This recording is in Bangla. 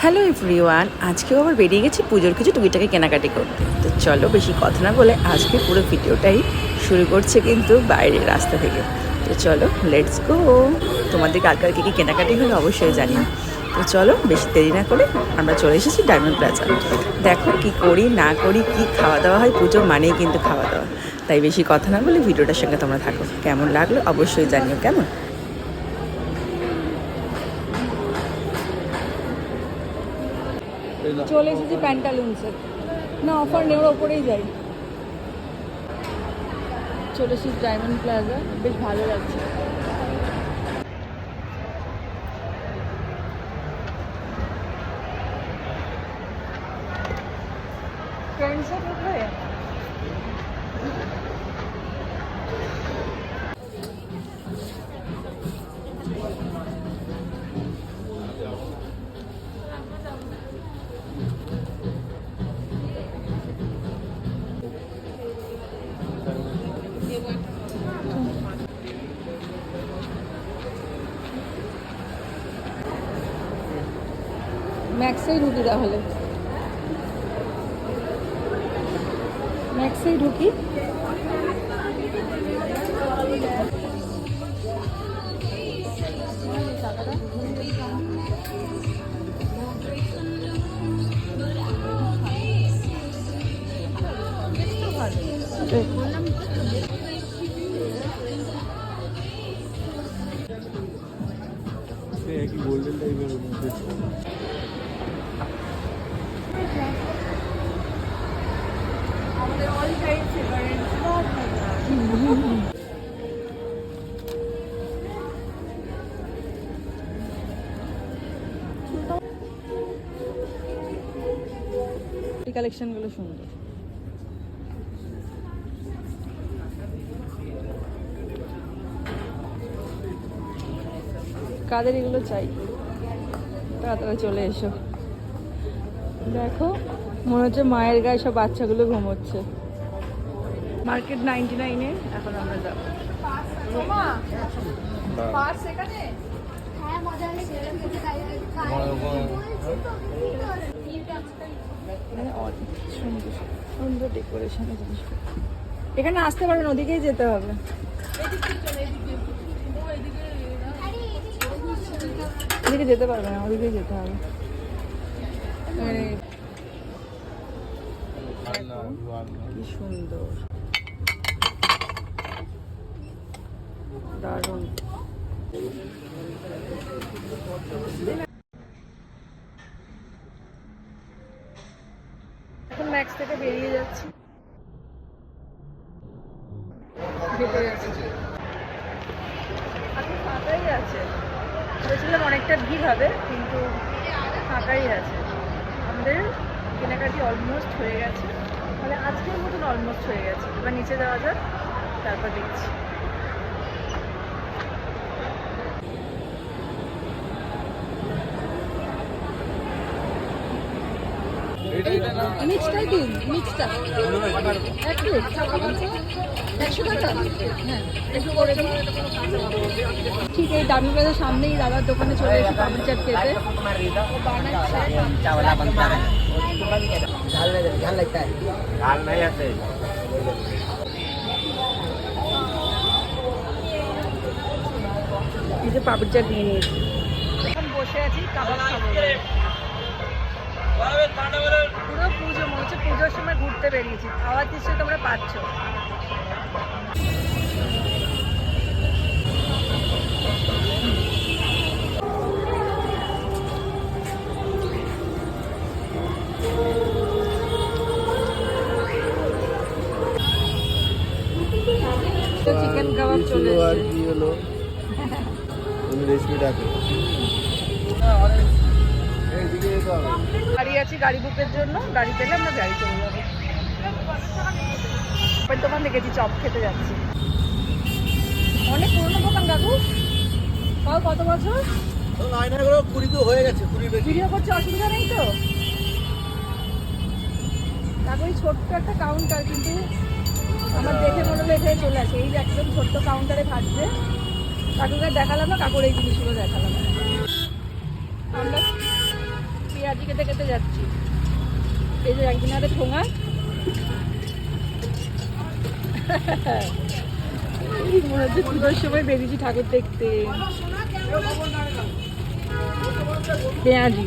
হ্যালো এভরিওয়ান আজকেও আবার বেরিয়ে গেছি পুজোর কিছু টুকিটাকে কেনাকাটি করতে। তো চলো বেশি কথা না বলে আজকে পুরো ভিডিওটাই শুরু করছে কিন্তু বাইরের রাস্তা থেকে। তো চলো লেটস গো তোমাদের কার কী কী কেনাকাটি হলো অবশ্যই জানিও তো চলো, বেশি দেরি না করে আমরা চলে এসেছি ডায়মন্ড প্লাজা দেখো কি করি, না করি, কি খাওয়া দাওয়া হয়, পুজো মানেই কিন্তু খাওয়া দাওয়া তাই বেশি কথা না বলে ভিডিওটার সঙ্গে তোমরা থাকো। কেমন লাগল অবশ্যই জানিও, কেমন? চলে এসেছি প্যান্টালুন্সে না অফার নেই ওর ওপরেই যাই চলে এসেছি ডায়মন্ড প্লাজা বেশ ভালো লাগছে। ট্রেন্ডসে ঢুকবে ম্যাক্সেই ঢুকি তাহলে ম্যাক্সেই ঢুকি একই গোল্ডেন টাইপের কালেকশনগুলো সুন্দর। কাদের এগুলো চাই? তাড়াতাড়ি চলে এসো। দেখো মনে হচ্ছে মায়ের গায়ে সব বাচ্চাগুলো ঘুমোচ্ছে। মার্কেট নাইনটি নাইনে এখন আমরা যাব। হ্যাঁ মানে সুন্দর সুন্দর ডেকোরেশনের জিনিসপত্র এখানে আসতে পারেন ওদিকেই যেতে হবে। ওদিকে যেতে পারবে না ওদিকেই যেতে হবে। কি সুন্দর। এখন ম্যাক্স থেকে বেরিয়ে ফাঁকাই আছে। অনেকটা ভিড় হবে, কিন্তু ফাঁকাই আছে। আমাদের কেনাকাটি অলমোস্ট হয়ে গেছে। মানে আজকের মতন অলমোস্ট হয়ে গেছে। এবার নিচে যাওয়া যাক তারপর দেখছি। মিক্সটাই দিন মিক্সটা এক প্লেট একশো টাকা। হ্যাঁ একটু করে দিন। ঠিক এই দামি বাজার সামনেই দাদার দোকানে চলে এসে পাপড় চাট খেতে। বসে আছি পুজো পুজোর সময় ঘুরতে বেরিয়েছি। খাওয়ার দৃশ্য তোমরা পাচ্ছ। চিকেন কাবাব চলে ছিল আর কি হলো? তুমি রেসিপি ডাকে। আছি গাড়ি বুকের জন্য। গাড়ি পেলে আমরা গাড়ি চলে যাব। এবার দোকান দেখেছি চপ খেতে যাচ্ছি। অনেক পুরনো দোকান কাকু তাও কত বছর? কুড়ি তো হয়ে গেছে কুড়ি ভিডিও করছে অসুবিধা নেই তো? কাকু ছোট্ট একটা কাউন্টার কিন্তু আমার দেখে মনে হলো এখানে চলে আসে। এই একদম ছোট্ট কাউন্টারে থাকবে কাকুকে দেখালাম না, কাকুর এই জিনিসগুলো দেখালাম। আমরা পেঁয়াজি কেটে কেটে যাচ্ছি। এই যে একদিন আরে ঠোঙা মনে হচ্ছে পুজোর সময় বেরিয়েছি ঠাকুর দেখতে। পেঁয়াজি।